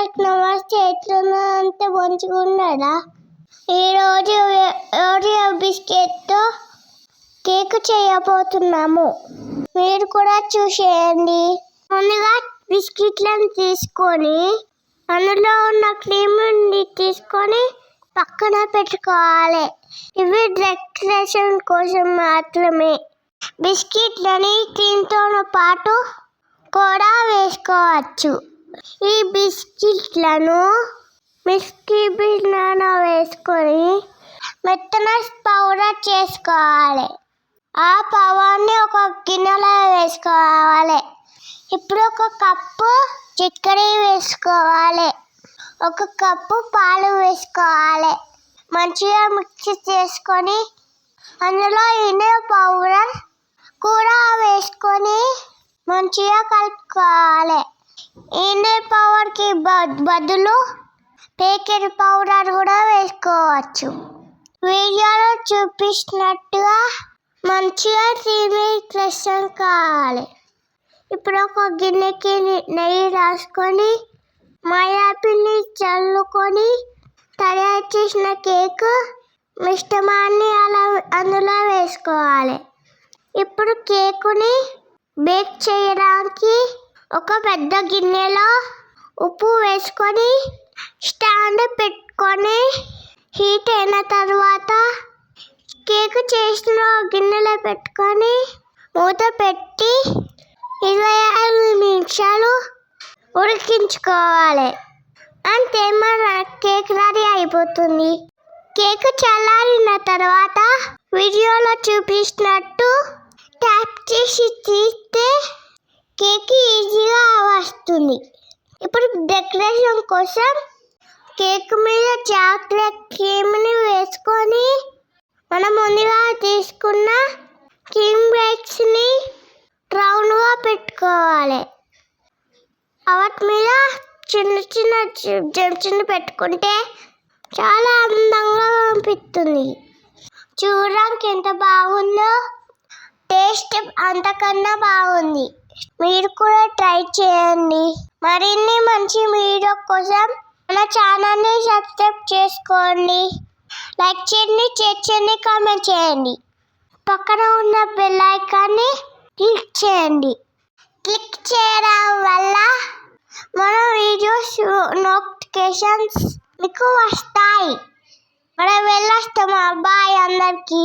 అందరికి నమాజ్ ఎట్లున్నా అంత మంచిగా ఈరోజు ఓరియో బిస్కెట్తో కేక్ చేయబోతున్నాము. మీరు కూడా చూసేయండి. ముందుగా బిస్కెట్లను తీసుకొని అందులో ఉన్న క్రీమ్ని తీసుకొని పక్కన పెట్టుకోవాలి. ఇవి డెకరేషన్ కోసం మాత్రమే. బిస్కెట్లని క్రీమ్తో పాటు కూడా వేసుకోవచ్చు. ఈ బిస్కెట్లను మిస్కీ వేసుకొని మెత్తన పౌడర్ చేసుకోవాలి. ఆ పవర్ని ఒక గిన్నెలో వేసుకోవాలి. ఇప్పుడు ఒక కప్పు చిక్కడి వేసుకోవాలి. ఒక కప్పు పాలు వేసుకోవాలి. మంచిగా మిక్స్ చేసుకొని అందులో ఇనే పౌడర్ కూడా వేసుకొని మంచిగా కలుపుకోవాలి. ఈనే పౌడర్కి బదులు పేకెట్ పౌడర్ కూడా వేసుకోవచ్చు. వీడియోలో చూపించినట్టుగా మంచిగా టీవీ క్లెషన్ కావాలి. ఇప్పుడు ఒక గిన్నెకి నెయ్యి రాసుకొని మైదాపిండి చల్లుకొని తయారు చేసిన కేక్ మిష్టమాన్ని అలా అందులో వేసుకోవాలి. ఇప్పుడు కేకుని బేక్ చేయడానికి ఒక పెద్ద గిన్నెలో ఉప్పు వేసుకొని స్టాండ్ పెట్టుకొని హీట్ అయిన తర్వాత కేక్ చేసిన గిన్నెలో పెట్టుకొని మూత పెట్టి ఇరవై ఐదు నిమిషాలు ఉడికించుకోవాలి. అంతే మన కేక్ రెడీ అయిపోతుంది. కేక్ చల్లారిన తర్వాత వీడియోలో చూపించినట్టు ట్యాప్ చేసి తీస్తే కేక్ ఈజీగా వస్తుంది. ఇప్పుడు డెకరేషన్ కోసం కేక్ మీద చాక్లెట్ క్రీమ్ని వేసుకొని మనం ముందుగా తీసుకున్న క్రీమ్ బ్రేక్స్ని రౌండ్గా పెట్టుకోవాలి. వాటి మీద చిన్న చిన్న జంప్స్ని పెట్టుకుంటే చాలా అందంగా అనిపిస్తుంది చూడడానికి ఎంత బాగుందో టేస్ట్ అంతకన్నా బాగుంది. మీరు కూడా ట్రై చేయండి. మరిన్ని మంచి వీడియో కోసం మన ఛానల్ని సబ్స్క్రైబ్ చేసుకోండి. లైక్ చేయండి షేర్ చేయండి కామెంట్ చేయండి. పక్కన ఉన్న బెల్ ఐకాన్ని క్లిక్ చేయండి. క్లిక్ చేయడం వల్ల మన వీడియోస్ నోటిఫికేషన్స్ మీకు వస్తాయి. మనం వెళ్ళొస్తామా? బాయ్ అందరికీ.